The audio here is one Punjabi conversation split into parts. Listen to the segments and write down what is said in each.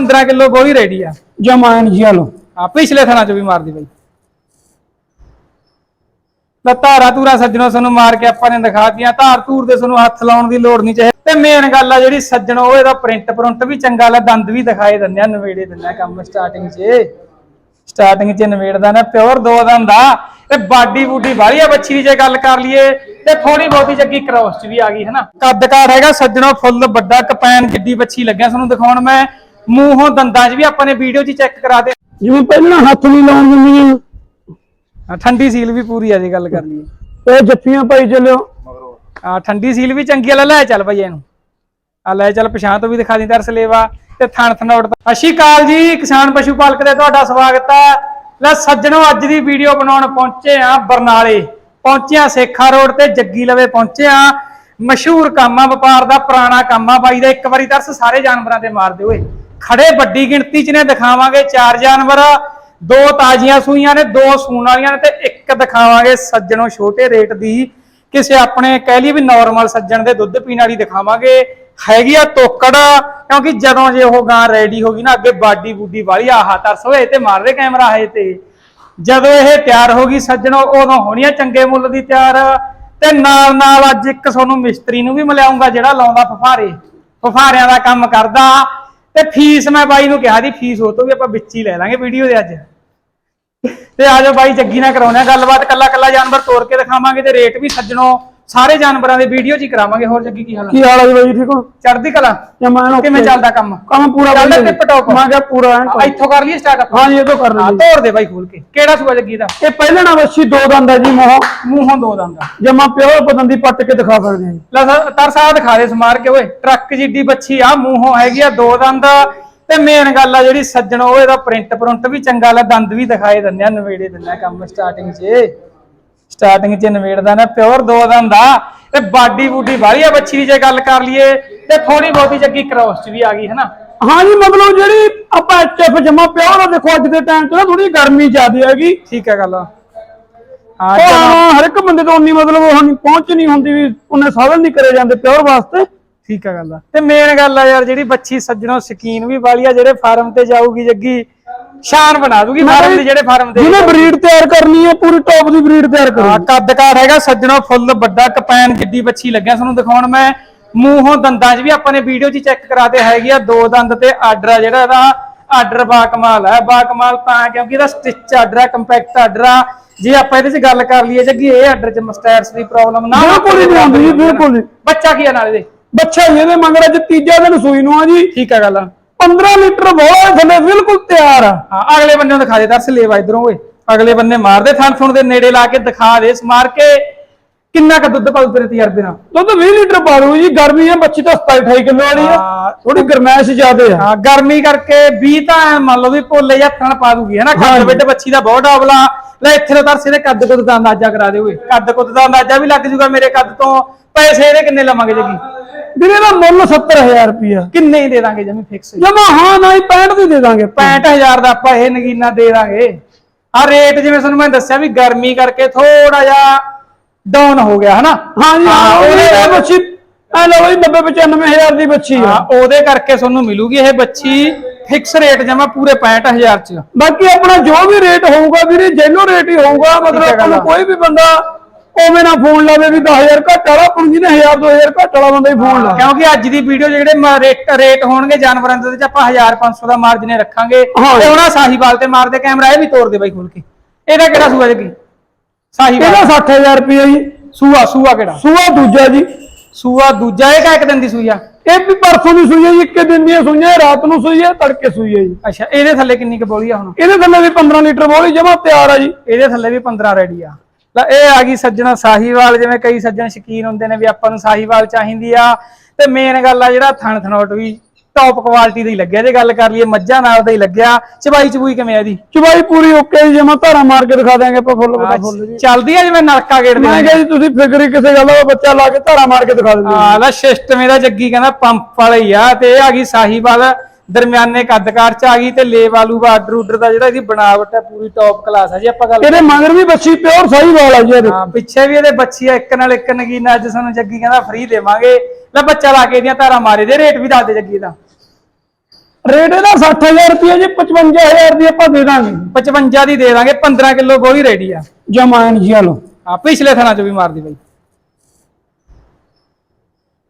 15 ਕਿਲੋ ਬੋਲੀ ਰੈਡੀ ਆ। ਜਮਾਨ ਜੀ ਲੋ ਆ ਪਿਛਲੇ ਥਾਣਾ ਚ ਵੀ ਮਾਰਦੀ ਬਾਈ। ਤਾਂ ਧਾਰਾ ਧੂਰਾ ਸੱਜਣੋ ਤੁਹਾਨੂੰ ਮਾਰ ਕੇ ਆਪਾਂ ਨੇ ਦਿਖਾਤੀਆਂ। ਧਾਰ ਧੂਰ ਦੇ ਤੁਹਾਨੂੰ ਹੱਥ ਲਾਉਣ ਦੀ ਲੋੜ ਨਹੀਂ ਚਾਹੇ। ਤੇ ਮੇਨ ਗੱਲ ਆ ਜਿਹੜੀ ਸੱਜਣੋ ਉਹ ਇਹਦਾ ਪ੍ਰਿੰਟ ਪ੍ਰਿੰਟ ਵੀ ਚੰਗਾ ਲਾ ਦੰਦ ਵੀ ਦਿਖਾਏ ਦਿੰਦੇ ਆ ਨਵੇੜੇ ਦਿੰਦੇ ਆ ਕੰਮ ਸਟਾਰਟਿੰਗ 'ਚ। ਸਟਾਰਟਿੰਗ 'ਚ ਨਵੇੜਦਾ ਨਾ ਪਿਓਰ ਦੋ ਦੰਦ ਆ। ਤੇ ਬਾਡੀ ਬੂਡੀ ਵਾਲੀ ਆ ਬੱਚੀ ਦੀ ਜੇ ਗੱਲ ਕਰ ਲਈਏ ਤੇ ਥੋੜੀ ਬਹੁਤੀ ਜੱਗੀ ਕ੍ਰੋਸ 'ਚ ਵੀ ਆ ਗਈ ਹਨਾ। ਕੱਦ ਕਾਰ ਹੈਗਾ ਸੱਜਣੋ ਫੁੱਲ ਵੱਡਾ ਕਪੈਨ ਜਿੱਡੀ ਬੱਚੀ ਲੱਗਿਆ ਤੁਹਾਨੂੰ ਦਿਖਾਉਣ ਮੈਂ। ਮੂੰਹੋਂ ਦੰਦਾਂ 'ਚ ਵੀ ਆਪਾਂ ਨੇ ਵੀਡੀਓ 'ਚ ਚੈੱਕ ਕਰਾ ਦੇ ਜਿਵੇਂ ਪਹਿਲਾਂ ਹੱਥ ਨਹੀਂ ਲਾਉਣ ਦਿੰਦੀਆਂ। ਆ ਠੰਡੀ ਸੀਲ ਵੀ ਪੂਰੀ ਆ ਜੇ ਗੱਲ ਕਰ ਲਈਏ ਇਹ ਜੱਫੀਆਂ ਪਾਈ ਚੱਲਿਓ। ਆ ਠੰਡੀ ਸੀਲ ਵੀ ਚੰਗੀ ਆ ਲੈ ਚੱਲ ਭਈ ਇਹਨੂੰ। ਆ ਲੈ ਚੱਲ ਪਛਾਣ ਤੋਂ ਵੀ ਦਿਖਾ ਦੀ ਦਰ ਸਲੇਵਾ ਤੇ ਥਣ ਥਨੋੜ ਤੋਂ। ਸਤਿ ਸ਼੍ਰੀ ਅਕਾਲ ਜੀ ਕਿਸਾਨ ਪਸ਼ੂ ਪਾਲਕ ਦੇ ਤੁਹਾਡਾ ਸਵਾਗਤ ਹੈ। ਲੈ ਸੱਜਣੋ ਅੱਜ ਦੀ ਵੀਡੀਓ ਬਣਾਉਣ ਪਹੁੰਚੇ ਆ ਬਰਨਾਲੇ। ਪਹੁੰਚੇ ਆ ਸੇਖਾ ਰੋਡ ਤੇ ਜੱਗੀ ਲਵੇ ਪਹੁੰਚੇ ਆ ਮਸ਼ਹੂਰ ਕੰਮ ਆ ਵਪਾਰ ਦਾ ਪੁਰਾਣਾ ਕੰਮ ਆ। ਬਾਈ ਦਾ ਇੱਕ ਵਾਰੀ ਤਰਸ ਸਾਰੇ ਜਾਨਵਰਾਂ ਤੇ ਮਾਰ ਦਿਓ ਓਏ ਖੜੇ ਵੱਡੀ ਗਿਣਤੀ ਚ ਨੇ, ਦਿਖਾਵਾਂਗੇ ਚਾਰ ਜਾਨਵਰ। ਦੋ ਤਾਜ਼ੀਆਂ ਸੂਈਆਂ ਨੇ, ਦੋ ਸੂਣ ਵਾਲੀਆਂ ਨੇ ਤੇ ਇੱਕ ਦਿਖਾਵਾਂਗੇ ਸੱਜਣੋ ਛੋਟੇ ਰੇਟ ਦੀ। ਕਿਸੇ ਆਪਣੇ ਕਹਿ ਲਈ ਵੀ ਨਾਰਮਲ ਸੱਜਣ ਦੇ ਦੁੱਧ ਪੀਣ ਵਾਲੀ ਦਿਖਾਵਾਂਗੇ। ਹੈਗੀ ਆ ਤੋਕੜ, ਕਿਉਂਕਿ ਜਦੋਂ ਜੇ ਉਹ ਗਾਂ ਰੈਡੀ ਹੋ ਗਈ ਨਾ, ਅੱਗੇ ਬਾਡੀ ਬੂਡੀ ਵਾਲੀ ਆਹਾ ਤਰਸ ਹੋਏ ਤੇ ਮਾਰ ਦੇ ਕੈਮਰਾ ਹੈ ਤੇ। ਜਦੋਂ ਇਹ ਤਿਆਰ ਹੋ ਗਈ ਸੱਜਣੋ, ਉਦੋਂ ਹੋਣੀ ਆ ਚੰਗੇ ਮੁੱਲ ਦੀ ਤਿਆਰ। ਤੇ ਨਾਲ ਨਾਲ ਅੱਜ ਇੱਕ ਤੁਹਾਨੂੰ ਮਿਸਤਰੀ ਨੂੰ ਵੀ ਮਿਲਾਉਂਗਾ ਜਿਹੜਾ ਲਾਉਂਦਾ ਫਫਾਰੇ ਫਫਾਰਿਆਂ ਦਾ ਕੰਮ ਕਰਦਾ। ਤੇ ਫੀਸ ਮੈਂ ਬਾਈ ਨੂੰ ਕਿਹਾ ਦੀ, ਫੀਸ ਉਹ ਤੋਂ ਵੀ ਆਪਾਂ ਵਿੱਚ ਹੀ ਲੈ ਲਾਂਗੇ ਵੀਡੀਓ ਦੇ ਅੱਜ। ਤੇ ਆ ਜਾਓ ਬਾਈ, ਜੱਗੀ ਨਾਲ ਕਰਾਉਣੇ ਆ ਗੱਲਬਾਤ ਕੱਲਾ ਕੱਲਾ ਜਾਨਵਰ ਤੋੜ ਕੇ ਦਿਖਾਵਾਂਗੇ ਤੇ ਰੇਟ ਵੀ ਸੱਜਣੋ। ਸਾਰੇ ਜਾਨਵਰਾਂ ਦੇ ਵੀਡੀਓ ਹੀ ਕਰਾਵਾਂਗੇ ਹੋਰ ਜੱਗੀ ਕੀ ਹਾਲ ਆ? ਕੀ ਹਾਲ ਹੈ ਜੀ ਬਾਈ ਠੀਕ ਹੋ? ਚੜ੍ਹਦੀ ਕਲਾ? ਜਮਾਨ ਕਿਵੇਂ ਚੱਲਦਾ ਕੰਮ? ਕੰਮ ਪੂਰਾ ਚੱਲਦਾ ਵਧੀਆ ਟਿਪ ਟੌਪ ਮੈਂ ਕਿਹਾ ਪੂਰਾ ਐਨ ਆ, ਇੱਥੋਂ ਕਰ ਲਈਏ ਸਟਾਰਟ ਹਾਂ ਜੀ ਇਹ ਤੋਂ ਕਰ ਹਾਂ ਤੋੜ ਦੇ ਬਾਈ ਖੋਲ ਕੇ। ਕਿਹੜਾ ਸੂਆ ਜੱਗੀ ਦਾ ਇਹ ਪਹਿਲਾਂ ਨਾ ਵੱਛੀ ਦੋ ਦੰਦ ਹੈ ਜੀ ਮੋਹ। ਮੂੰਹੋਂ ਦੋ ਦੰਦਾ ਜਮਾ ਪਿਓ ਪਤੰਦੀ ਪੱਟ ਕੇ ਦਿਖਾ ਸਕਦੇ ਹਾਂ ਜੀ। ਲੈ ਸਰ ਤਰ ਸਾਹ ਦਿਖਾ ਦੇ ਸਮਾਰ ਕੇ ਓਏ। ਟਰੱਕ ਜਿੱਡੀ ਬੱਚੀ ਆ ਮੂੰਹੋਂ ਹੈਗੀ ਆ ਦੋ ਦੰਦ ਤੇ ਮੇਨ ਗੱਲ ਆ ਜਿਹੜੀ ਸੱਜਣ ਉਹ ਇਹਦਾ ਪ੍ਰਿੰਟ ਪ੍ਰਿੰਟ ਵੀ ਚੰਗਾ ਲਾ ਦੰਦ ਵੀ ਦਿਖਾਏ ਦਿੰਦੇ ਆ ਨਵੇੜੇ ਦਿੰਦੇ ਕੰਮ ਸਟਾਰਟਿੰਗ 'ਚ। ਸਟਾਰਟਿੰਗ 'ਚ ਨਵੇੜਦਾ ਨਾ ਪਿਓਰ ਦੋ ਦੰਦ ਆ ਤੇ ਬਾਡੀ ਬੂਡੀ ਵਾਲੀ ਆ ਬੱਚੀ ਦੀ ਜੇ ਗੱਲ ਕਰ ਲਈਏ ਤੇ ਥੋੜੀ ਬਹੁਤੀ ਜੱਗੀ ਕ੍ਰੋਸ 'ਚ ਵੀ ਆ ਗਈ ਹਨਾ? ਹਾਂ ਜੀ ਮਤਲਬ ਜਿਹੜੀ ਆਪਾਂ ਐਚਐਫ ਜਮਾ ਪਿਓ ਨਾ ਦੇਖੋ ਅੱਜ ਦੇ ਟਾਈਮ 'ਚ ਨਾ ਥੋੜੀ ਗਰਮੀ ਜ਼ਿਆਦੀ ਹੈਗੀ। ਠੀਕ ਹੈ ਗੱਲ। ਆ ਹਾਂ ਹਾਂ, ਹਰ ਇੱਕ ਬੰਦੇ ਤੋਂ ਉਨੀ ਮਤਲਬ ਉਹ ਨਹੀਂ ਪਹੁੰਚ ਨਹੀਂ ਹੁੰਦੀ ਵੀ ਉਹਨੇ ਸਾਧਨ ਨਹੀਂ ਕਰੇ ਜਾਂਦੇ ਪਿਓਰ ਵਾਸਤੇ। ਠੀਕ ਆ ਗੱਲ ਆ। ਤੇ ਮੇਨ ਗੱਲ ਆ ਯਾਰ ਜਿਹੜੀ ਬੱਚੀ ਸੱਜਣੋਂ ਸਕੀਨ ਵੀ ਵਾਲੀ ਆ ਜਿਹੜੇ ਫਾਰਮ ਤੇ ਜਾਊਗੀ ਜੱਗੀ ਸ਼ਾਨ ਬਣਾ ਦੂਗੀ ਫਾਰਮ ਦੇ ਜਿਹੜੇ ਫਾਰਮ ਤੇ ਜਿਹਨੇ ਬਰੀਡ ਤਿਆਰ ਕਰਨੀ ਹੈ ਪੂਰੀ ਟੌਪ ਦੀ ਬਰੀਡ ਤਿਆਰ ਹਾਂ ਕਰਨੀ ਕੱਦ ਕਾਰ ਹੈਗਾ ਸੱਜਣੋਂ ਫੁੱਲ ਵੱਡਾ ਕਪੈਨ ਜਿੱਡੀ ਬੱਚੀ ਲੱਗਿਆ ਤੁਹਾਨੂੰ ਦਿਖਾਉਣ ਮੈਂ। ਮੂੰਹੋਂ ਦੰਦਾਂ 'ਚ ਵੀ ਆਪਾਂ ਨੇ ਵੀਡੀਓ 'ਚ ਚੈੱਕ ਕਰਾਤੇ ਹੈਗੀ ਆ ਦੋ ਦੰਦ ਤੇ ਆਰਡਰ ਆ ਜਿਹੜਾ ਇਹਦਾ ਆਰਡਰ ਬਾ ਕਮਾਲ ਹੈ ਬਾ ਕਮਾਲ ਤਾਂ ਕਿਉਂਕਿ ਇਹਦਾ ਸਟਿਚ ਆਰਡਰ ਆ ਕੰਪੈਕਟ ਆਰਡਰ ਆ। ਜੇ ਆਪਾਂ ਇਹਦੇ 'ਚ ਗੱਲ ਕਰ ਲਈਏ ਜੱਗੀ ਇਹ ਆਰਡਰ 'ਚ ਮਸਟੈਰਸ ਦੀ ਪ੍ਰੋਬਲਮ ਨਾ ਬਿਲਕੁਲ ਹੀ ਨਹੀਂ ਆਉਂਦੀ ਜੀ ਬਿਲਕੁਲ ਨਹੀਂ ਬੱਚਾ ਕੀ ਆ ਨਾਲ ਇਹਦੇ? ਬੱਚਾ ਇਹਦੇ ਮੰਗੜਾ ਚ ਤੀਜਾ ਦਿਨ ਸੂਈ ਨੂੰ ਆ ਜੀ। ਠੀਕ ਆ ਗੱਲ ਆ। 15 ਲੀਟਰ ਬੋਲਾ ਥੱਲੇ ਬਿਲਕੁਲ ਤਿਆਰ ਆ। ਹਾਂ ਅਗਲੇ ਬੰਨੇ ਨੂੰ ਦਿਖਾ ਦੇ ਦਰਸ ਲੇਵਾ ਇਧਰੋਂ ਓਏ। ਅਗਲੇ ਬੰਨੇ ਮਾਰ ਦੇ ਥਣ ਥਣ ਦੇ ਨੇੜੇ ਲਾ ਕੇ ਦਿਖਾ ਦੇ ਸਮਾਰ ਕੇ। ਕਿੰਨਾ ਕ ਦੁੱਧ ਪਾਉ ਤੇਰੇ ਤਜਰਬੇ ਨਾਲ? ਦੁੱਧ 20 ਲੀਟਰ ਪਾ ਦੂ ਜੀ ਗਰਮੀ ਹੈ ਬੱਚੀ ਤਾਂ 27 28 ਕਿਲੋ ਵਾਲੀ ਆ। ਹਾਂ। ਥੋੜੀ ਗਰਮੈਸ਼ ਜ਼ਿਆਦੇ ਆ। ਹਾਂ ਗਰਮੀ ਕਰਕੇ 20 ਤਾਂ ਐਂ ਮੰਨ ਲਓ ਵੀ ਭੋਲੇ ਜਾਂ ਥਣ ਪਾ ਦੂਗੀ ਹੈ ਨਾ ਹਾਂਜੀ। ਵਿੱਡ ਬੱਚੀ ਦਾ ਬਹੁਤ ਡਾਬਲਾ ਲੈ ਇੱਥੇ ਤੋਂ ਦਰਸ ਇਹਦੇ ਕੱਦ ਕੁੱਦ ਦਾ ਅੰਦਾਜ਼ਾ ਕਰਾ ਦੇ ਓਏ। ਕੱਦ ਕੁੱਦ ਦਾ ਅੰਦਾਜ਼ਾ ਵੀ ਲੱਗ ਜੂਗਾ ਮੇਰੇ ਕੱਦ ਤੋਂ। ਪੈਸੇ ਇਹਦੇ ਕਿੰਨੇ ਲਵਾਂਗੇ ਜਗੀ? ਵੀਰੇ ਦਾ ਮੁੱਲ 70000 ਰੁਪਿਆ ਕਿੰਨੇ ਹੀ ਦੇ ਦਾਂਗੇ ਜਮੀ ਫਿਕਸ ਜਮਾ ਹਾਂ ਨਾ ਹੀ 65 ਦੀ ਦੇ ਦਾਂਗੇ 65000 ਦਾ ਆਪਾਂ ਇਹ ਨਗੀਨਾ ਦੇ ਦਾਂਗੇ। ਆ ਰੇਟ ਜਿਵੇਂ ਤੁਹਾਨੂੰ ਮੈਂ ਦੱਸਿਆ ਵੀ ਗਰਮੀ ਕਰਕੇ ਥੋੜਾ ਜਿਹਾ ਡਾਊਨ ਹੋ ਗਿਆ ਹਨਾ? ਹਾਂ ਜੀ ਹਾਂ ਉਹਦੇ ਬੱਚੀ ਐ ਲਓ ਜੀ 90 95000 ਦੀ ਬੱਚੀ ਆ। ਉਹਦੇ ਕਰਕੇ ਤੁਹਾਨੂੰ ਮਿਲੂਗੀ ਇਹ ਬੱਚੀ। ਫਿਕਸ ਰੇਟ ਜਮਾ ਪੂਰੇ 65000 ਚ। ਬਾਕੀ ਆਪਣਾ ਜੋ ਵੀ ਰੇਟ ਹੋਊਗਾ ਵੀਰੇ ਜੈਨੋ ਰੇਟ ਹੀ ਹੋਊਗਾ ਮਤਲਬ ਆਪਾਂ ਨੂੰ। ਕੋਈ ਵੀ ਬੰਦਾ ਉਵੇਂ ਨਾ ਫੋਨ ਲਾਵੇ ਵੀ 10000 ਘੱਟ ਵਾਲਾ ਆਪਾਂ ਨੂੰ ਜਿਹਨੇ 1000 2000 ਘੱਟ ਵਾਲਾ ਬੰਦਾ ਹੀ ਫੋਨ ਲਾ ਕਿਉਂਕਿ ਅੱਜ ਦੀ ਵੀਡੀਓ ਜਿਹੜੇ ਰੇਟ ਰੇਟ ਹੋਣਗੇ ਜਾਨਵਰਾਂ ਦੇ ਵਿੱਚ ਆਪਾਂ 1500 ਦਾ ਮਾਰਜਨ ਰੱਖਾਂਗੇ। ਤੇ ਉਹਨਾਂ ਸਾਹੀਵਾਲ ਤੇ ਮਾਰਦੇ ਕੈਮਰਾ ਇਹ ਵੀ ਤੋੜ ਦੇ ਬਾਈ ਖੋਲ ਕੇ। ਇਹਦਾ ਕਿਹੜਾ ਸੂਆ ਜੀ? ਸਾਹੀਵਾਲ। ਇਹਦਾ 60000 ਰੁਪਏ ਜੀ। ਸੂਆ ਸੂਆ ਕਿਹੜਾ? ਸੂਆ ਦੂਜਾ ਜੀ। ਸੂਆ ਦੂਜਾ ਇਹ ਕਾ ਇੱਕ ਦਿਨ ਦੀ ਸੂਈ ਆ? ਇਹ ਵੀ ਪਰਸੋਂ ਦੀ ਸੂਈ ਹੈ ਜੀ ਇੱਕ ਦਿਨ ਦੀ ਸੂਈ ਹੈ ਰਾਤ ਨੂੰ ਸੂਈ ਹੈ ਤੜਕੇ ਸੂਈ ਹੈ ਜੀ। ਅੱਛਾ ਇਹਦੇ ਥੱਲੇ ਕਿੰਨੀ ਕੁ ਬੋਲੀ ਆ ਹੁਣ? ਇਹਦੇ ਥੱਲੇ ਵੀ 15 ਲੀਟਰ ਬੋਲੀ ਜਮਾ ਤਿਆਰ ਆ ਜੀ। ਇਹਦੇ ਥੱਲੇ ਵੀ 15 ਰੈਡੀ ਆ। ਲੈ ਇਹ ਆ ਗਈ ਸੱਜਣਾ ਸਾਹੀਵਾਲ ਜਿਵੇਂ ਕਈ ਸੱਜਣ ਸ਼ਕੀਨ ਹੁੰਦੇ ਨੇ ਵੀ ਆਪਾਂ ਨੂੰ ਸਾਹੀਵਾਲ ਚਾਹੀਦੀ ਆ। ਤੇ ਮੇਨ ਗੱਲ ਆ ਜਿਹੜਾ ਥਣ ਥਣੋਟ ਵੀ ਟੌਪ ਕੁਆਲਿਟੀ ਦਾ ਹੀ ਲੱਗਿਆ ਜੇ ਗੱਲ ਕਰ ਲਈਏ ਮੱਝਾਂ ਨਾਲ ਦਾ ਹੀ ਲੱਗਿਆ। ਚਬਾਈ ਚਬੂਈ ਕਿਵੇਂ ਆ ਇਹਦੀ? ਚੁਬਾਈ ਪੂਰੀ ਓਕੇ ਜੀ ਜਮਾ ਧਾਰਾ ਮਾਰ ਕੇ ਦਿਖਾ ਦਿਆਂਗੇ ਆਪਾਂ ਫੁੱਲ ਬਤਾ ਫੁੱਲ ਜੀ। ਚੱਲਦੀ ਆ ਜਿਵੇਂ ਨਲਕਾ ਗੇੜ ਮੈਂ ਦੇ ਕਿਹਾ ਜੀ ਤੁਸੀਂ ਫਿਕਰ ਹੀ ਕਿਸੇ ਗੱਲ ਦਾ ਬੱਚਾ ਲਾ ਕੇ ਧਾਰਾ ਮਾਰ ਕੇ ਦਿਖਾ ਦਿੰਦੇ ਆ ਲੈ ਸਿਸਟਮ ਇਹਦਾ ਜੱਗੀ ਕਹਿੰਦਾ ਪੰਪ ਵਾਲਾ ਹੀ ਆ ਤੇ ਇਹ ਆ ਗਈ ਸਾਹੀਵਾਲ। ਦਰਮਿਆਨੇ ਕੱਦਕਾਰ ਚ ਆ ਗਈ ਤੇ ਲੇਵ ਆਲੂ ਬਾਰਡਰ ਉਡਰ ਦਾ ਜਿਹੜਾ ਇਹਦੀ ਬਣਾਵਟ ਹੈ ਪੂਰੀ ਟੌਪ ਕਲਾਸ ਹੈ ਜੀ ਆਪਾਂ ਗੱਲ ਇਹਦੇ ਮਗਰ ਵੀ ਬੱਚੀ ਪਿਓਰ ਸਹੀ ਵਾਲ ਆ ਜੀ ਇਹਦੇ। ਹਾਂ ਪਿੱਛੇ ਵੀ ਇਹਦੇ ਬੱਚੀ ਆ ਇੱਕ ਨਾਲ ਇੱਕ ਨਗੀਨਾ ਅੱਜ ਸਾਨੂੰ ਜੱਗੀ ਕਹਿੰਦਾ ਫ੍ਰੀ ਦੇਵਾਂਗੇ। ਲੈ ਬੱਚਾ ਲਾ ਕੇ ਇਹਦੀਆਂ ਧਾਰਾਂ ਮਾਰੇ ਦੇ ਰੇਟ ਵੀ ਦੱਸ ਦੇ ਜੱਗੀ ਦਾ। ਰੇਟ ਇਹਦਾ 60000 ਰੁਪਏ ਜੀ 55000 ਦੀ ਆਪਾਂ ਦੇ ਦਾਂਗੇ। 55 ਦੀ ਦੇ ਦਾਂਗੇ 15 ਕਿਲੋ ਗੋਲੀ ਰੈਡੀ ਆ। ਜਮਾਨ ਜੀ ਹਲੋ ਆ ਪਿਛਲੇ ਥਣਾ ਚ ਵੀ ਮਾਰਦੀ ਬਾਈ।